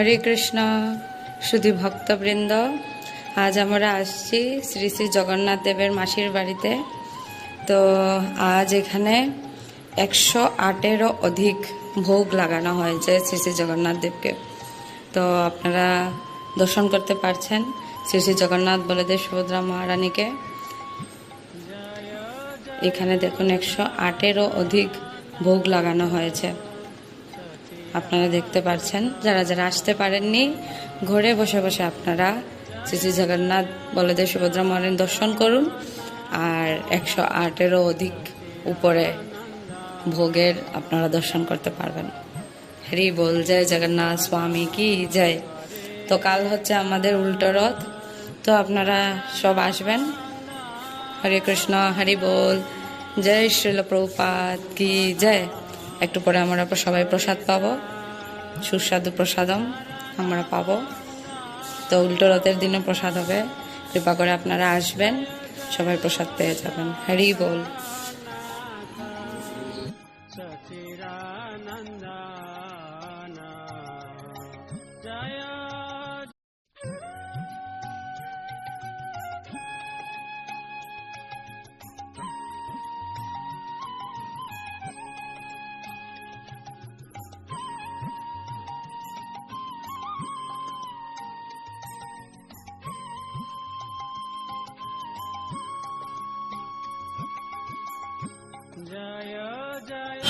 হরে কৃষ্ণ শুধু ভক্তবৃন্দ, আজ আমরা আসছি শ্রী শ্রী জগন্নাথ দেবের মাসির বাড়িতে। তো আজ এখানে একশো আটেরও অধিক ভোগ লাগানো হয়েছে শ্রী শ্রী জগন্নাথ দেবকে। তো আপনারা দর্শন করতে পারছেন শ্রী শ্রী জগন্নাথ বলদেব সুভদ্রা মহারানীকে। এখানে দেখুন একশো আটেরও অধিক ভোগ লাগানো হয়েছে। আপনারা দেখতে পারছেন। যারা যারা আসতে পারেননি, ঘরে বসে বসে আপনারা শ্রী জগন্নাথ বলদেব সুভদ্রা মহারানী দর্শন করুন। আর একশো আটেরও অধিক উপরে ভোগের আপনারা দর্শন করতে পারবেন। হরি বল, জয় জগন্নাথ স্বামী কি জয়। তো কাল হচ্ছে আমাদের উল্টো রথ, তো আপনারা সব আসবেন। হরে কৃষ্ণ, হরি বল, জয় শ্রীল প্রভুপাত কি জয়। একটু পরে আমরা সবাই প্রসাদ পাবো। সুস্বাদু প্রসাদম আমরা পাবো। তো উল্টো রথের দিনে প্রসাদ হবে। কৃপা করে আপনারা আসবেন, সবাই প্রসাদ পেয়ে যাবেন। হ্যারি বল। जय जय